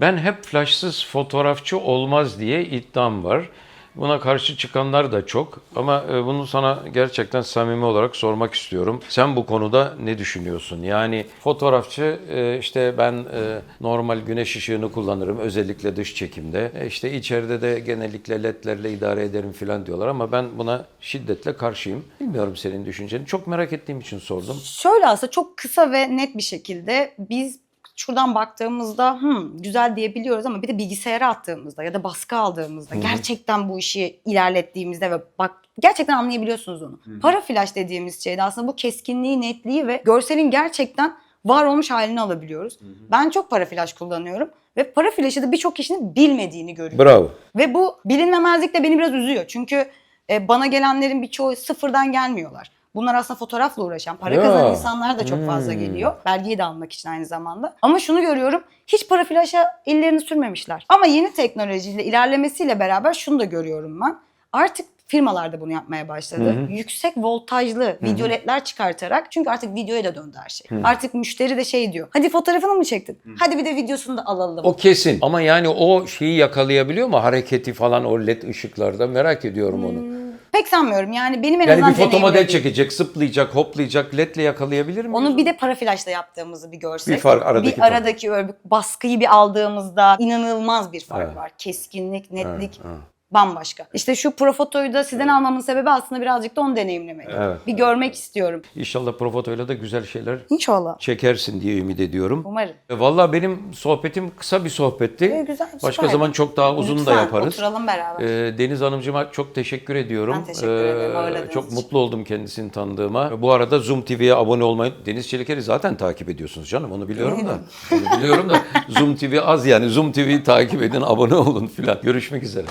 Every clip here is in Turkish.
Ben hep flashsız fotoğrafçı olmaz diye iddiam var. Buna karşı çıkanlar da çok ama e, bunu sana gerçekten samimi olarak sormak istiyorum. Sen bu konuda ne düşünüyorsun? Yani fotoğrafçı e, işte ben e, normal güneş ışığını kullanırım özellikle dış çekimde. İşte içeride de genellikle ledlerle idare ederim falan diyorlar ama ben buna şiddetle karşıyım. Bilmiyorum senin düşünceni. Çok merak ettiğim için sordum. Şöyle aslında çok kısa ve net bir şekilde biz şuradan baktığımızda hmm, güzel diyebiliyoruz ama bir de bilgisayara attığımızda ya da baskı aldığımızda gerçekten bu işi ilerlettiğimizde ve bak gerçekten anlayabiliyorsunuz onu. Para flash dediğimiz şeyde aslında bu keskinliği, netliği ve görselin gerçekten var olmuş halini alabiliyoruz. Ben çok para flash kullanıyorum ve para flash'ı da birçok kişinin bilmediğini görüyorum. Bravo. Ve bu bilinmemezlik de beni biraz üzüyor. Çünkü e, bana gelenlerin birçoğu sıfırdan gelmiyorlar. Bunlar aslında fotoğrafla uğraşan, para Ya. kazanan insanlar da çok fazla Hmm. geliyor. Belgeyi de almak için aynı zamanda. Ama şunu görüyorum, hiç para flaşa ellerini sürmemişler. Ama yeni teknolojiyle ilerlemesiyle beraber şunu da görüyorum ben. Artık firmalar da bunu yapmaya başladı. Yüksek voltajlı video ledler çıkartarak çünkü artık videoya da döndü her şey. Artık müşteri de şey diyor. Hadi fotoğrafını mı çektin? Hadi bir de videosunu da alalım. O kesin. Ama yani o şeyi yakalayabiliyor mu? Hareketi falan o led ışıklarda merak ediyorum onu. Pek sanmıyorum. Yani benim en Yani azından bir foto model deneyimlediğim- çekecek, zıplayacak, hoplayacak, ledle yakalayabilir mi? Onu bir de para flaşla yaptığımızı bir görsek. Bir fark, aradaki bir aradaki bir baskıyı bir aldığımızda inanılmaz bir fark Evet. var. Keskinlik, netlik evet. Bambaşka. İşte şu profotoyu da sizden almamın sebebi aslında birazcık da onu deneyimlemek. Evet. Bir görmek istiyorum. İnşallah Profoto'yla da güzel şeyler İnşallah. çekersin diye ümit ediyorum. Umarım. E, Vallahi benim sohbetim kısa bir sohbetti. E, güzel, Başka süper. zaman çok daha uzun Lütfen, da yaparız. oturalım beraber. E, Deniz Hanımcığıma çok teşekkür ediyorum. Ben teşekkür ederim, ağırladığınız Çok için. mutlu oldum kendisini tanıdığıma. Bu arada Zoom TV'ye abone olmayı, Deniz Çeliker'i zaten takip ediyorsunuz canım onu biliyorum da. Onu biliyorum da Zoom TV az yani. Zoom TV'yi takip edin, abone olun filan. Görüşmek üzere.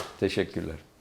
Teşekkürler.